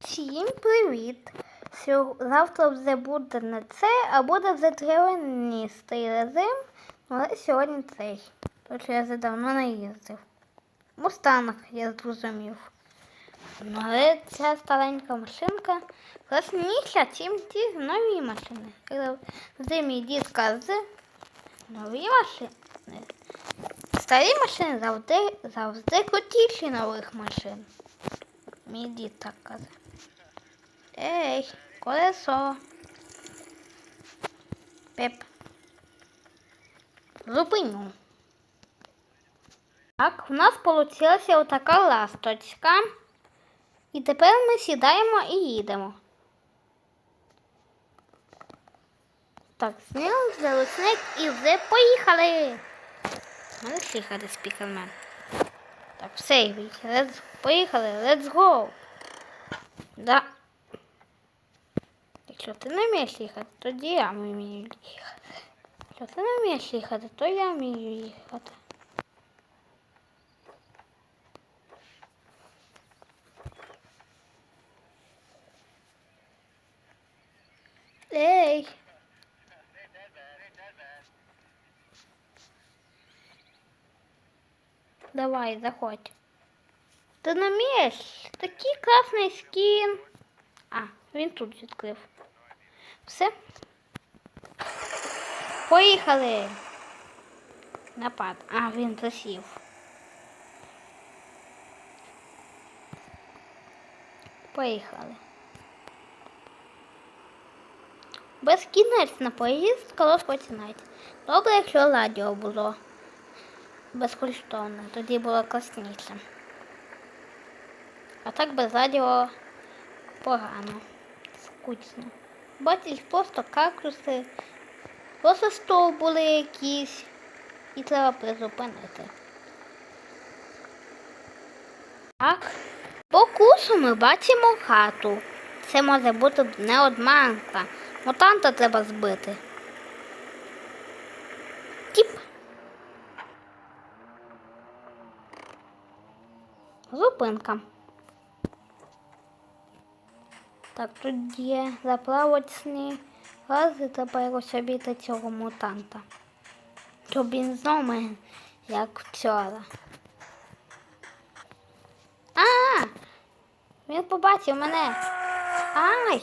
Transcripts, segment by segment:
Всім привіт! Завтра вже буде не це, а буде вже триваністий режим, але сьогодні цей. Тому що я вже давно не їздив. Мустанг, я зрозумів. Ну, але ця старенька машинка класніша, чим ті нові машини. Як мій дід каже, нові машини. Старі машини завжди, завжди крутіші нових машин. Мій дід так каже. Ей, колесо. Пеп. Зупиню. Так, у нас вийшла отака ласточка. І тепер ми сідаємо і їдемо. Так, зняли залисник і вже поїхали. Можеш їхати, спікермен? Так, все, поїхали, let's go. Да. Якщо ти не вмієш їхати, тоді я вмію їхати. Якщо ти не вмієш їхати, то я вмію їхати. Ей! Давай, заходь. Ти не вмієш? Такий класний скін. А, він тут відкрив. Все. Поїхали. Напад. А, він засів. Поїхали. Безкінечно поїздка розпочинається. Добре, якщо радіо було безкоштовне, тоді було класніше. А так без радіо погано, скучно. Бачиш, просто кактуси, просто стовбули якісь, і треба призупинити. Так, по курсу ми бачимо хату. Це може бути не одманка. Мутанта треба збити. Тіп. Зупинка. Так, тут є заплавочні гази, треба якось обійти цього мутанта. Щоб він знов мене, як вчора. А! Він побачив мене. Ай!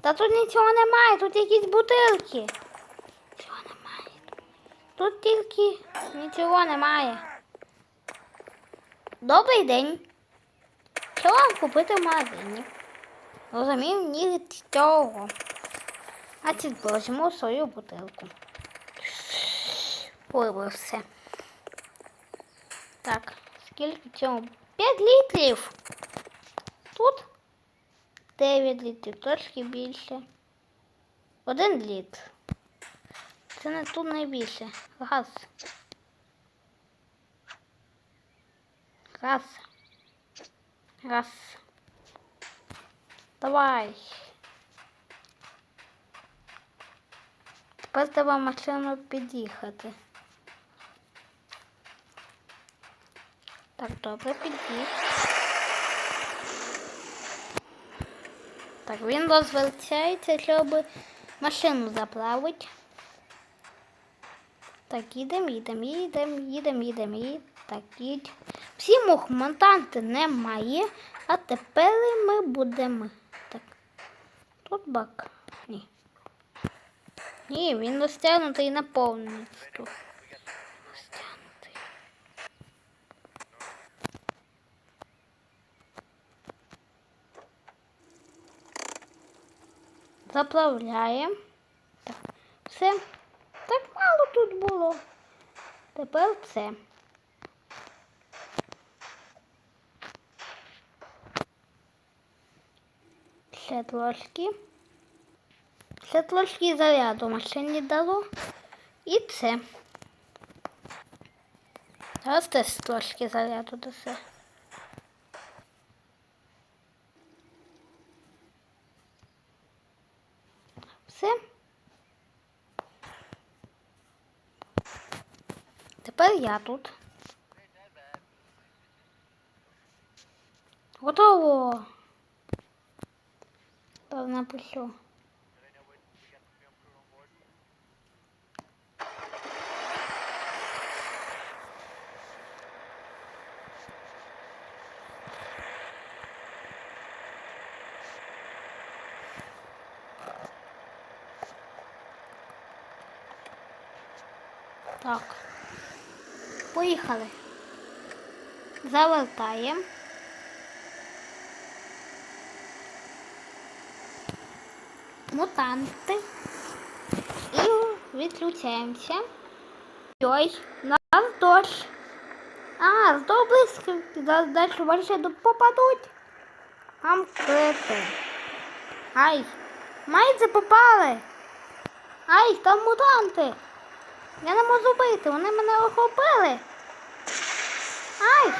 Та тут нічого немає, тут якісь бутилки. Нічого немає. Тут тільки нічого немає. Добрий день. Що вам купити в магазині? Розумів, ні з цього. А ці візьму свою бутилку. Все. Так, скільки цього? 5 літрів. Тут 9 літрів, трошки більше. Один літр. Це не тут найбільше. Газ. Раз. Раз. Давай. Тепер треба машину під'їхати. Так, добре, під'їхав. Так, він розвертається, щоб машину заплавити. Так, їдемо, їдемо, їдемо, їдемо, їдемо, їдемо. Так, їдь. Всі мухмонтанти немає, а тепер ми будемо. Так. Тут бак. Ні. Ні, він розтягнутий на повністю. Розтягнутий. Заплавляємо. Так. Все. Так мало тут було. Тепер це. Ще трошки. Ще трошки заряду машині дало. І це. Зараз теж трошки заряду дасе. Все. Тепер я тут. Готово. То напишу. Так. Поїхали. Завертаємо. Мутанти. І відключаємося. Ой, нас дощ. А, близько. Зараз далі більше попадуть. Нам крити. Ай, майже попали. Ай, там мутанти. Я не можу бити, вони мене охопили. Ай!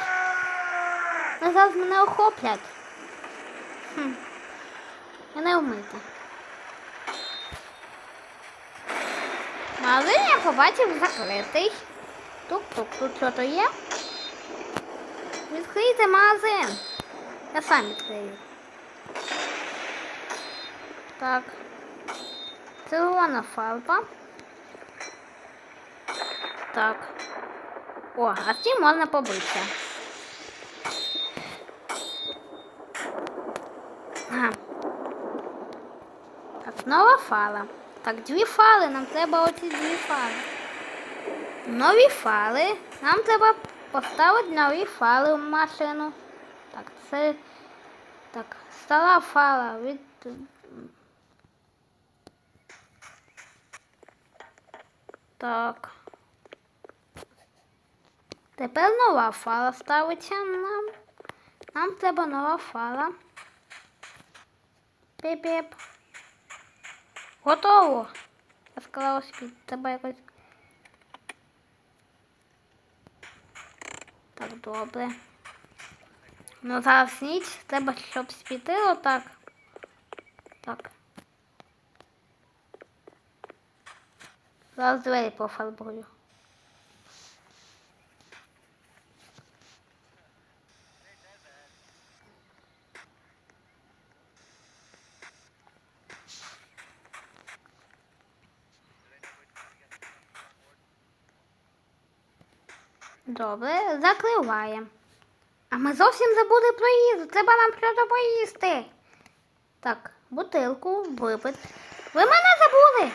Зараз мене охоплять. Хм. Я не вмити. Магазин я побачив закритий. Тук-тук, тут що то є? Відкрийте магазин. Я сам відкрию. Так. Червона фарба. Так. О, а з цим можна побитися. Ага. Так, нова фала. Так, дві фали, нам треба оці дві фали. Нові фали. Нам треба поставити нові фали в машину. Так, це. Так, стара фала від. Так. Тепер нова фала ставиться нам. Нам треба нова фала. Піп-піп. Готово. Я сказала, собі, треба якось. Так, добре. Ну зараз ніч, треба, щоб світило так. Так. Зараз двері пофарбую. Добре, закриваємо. А ми зовсім забули про їжу. Треба нам щось поїсти. Так, бутилку випити. Ви мене забули.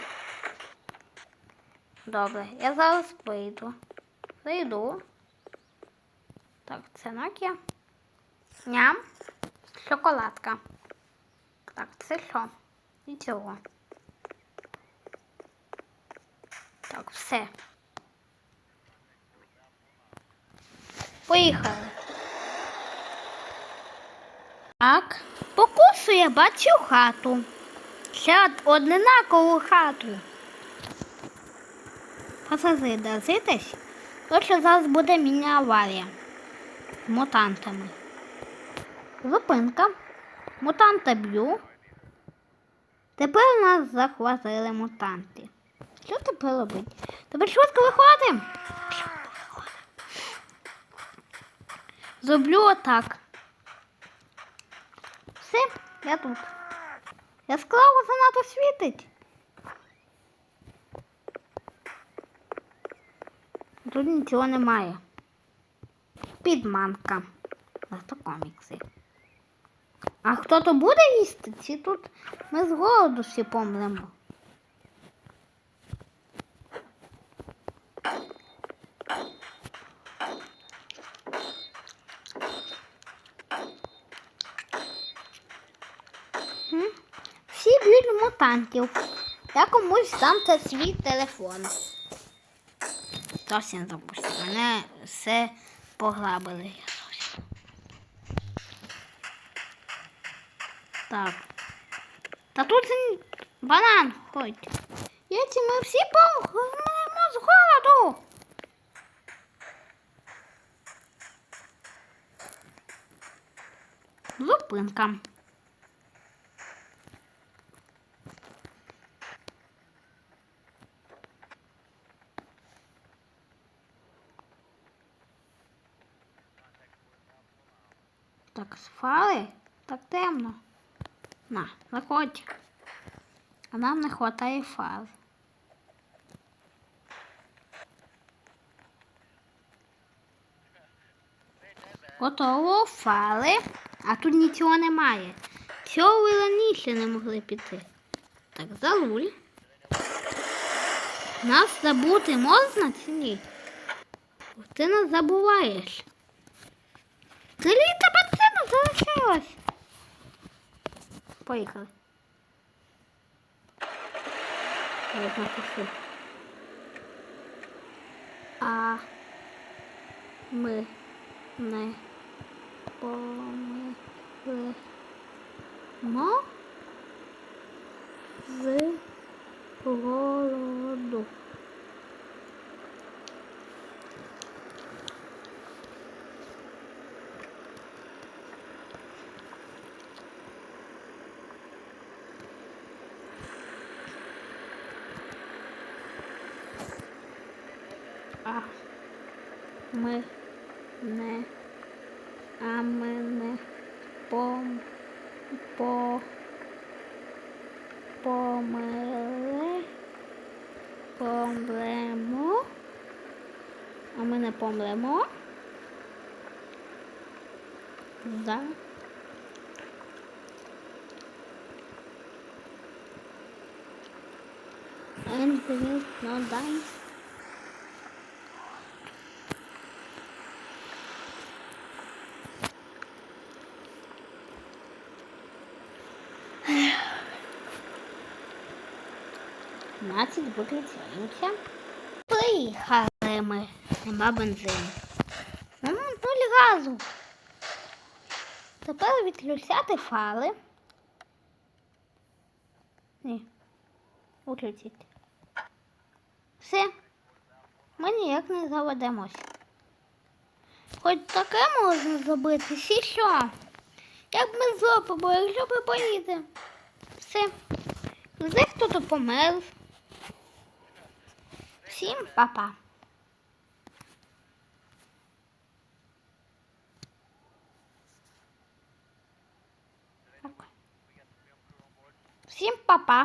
Добре, я зараз вийду. Зайду. Так, це Nokia. Ням. Шоколадка. Так, це що? Нічого. Так, все. Поїхали. Так, покусу я бачу хату. Ще однакову хату. Пасажир, дозитесь? Точно зараз буде міні-аварія. З мутантами. Зупинка. Мутанта б'ю. Тепер нас захватили мутанти. Що тепер робити? Тепер. Швидко виходимо. Зроблю отак. Все, я тут. Я склала занадто світить. Тут нічого немає. Підманка. Зато комікси. А хто то буде їсти? Чи тут ми з голоду всі помремо? М? Всі мутантів. Я комусь дам це свій телефон. Зовсім забувся. Мене все пограбили. Так. Та тут банан хоч. Яці ми всі помремо з голоду. Зупинка. Так, сфали? Так темно. На, заходь. А нам не хватає фаз. Готово, фали. А тут нічого немає. Чого ви раніше не могли піти? Так, залуль. Нас забути можна чи ні? Ти нас забуваєш. Тебе це залишилось. Поїхали. Я напишу. А ми не помилимо з голоду. А ми не, а ми не пом, по, помили, помремо, а ми не помремо. За. And we will not die. Нацять виключаємося. Приїхали ми. Нема бензину. Нема нуль газу. Тепер відключати фали. Ні. Виключити. Все. Ми ніяк не заведемось. Хоч таке можна зробити, ще що? Як ми зробимо, якщо ви поїдемо? Все. Вже хто-то помер. Всім па-па. Всім па-па.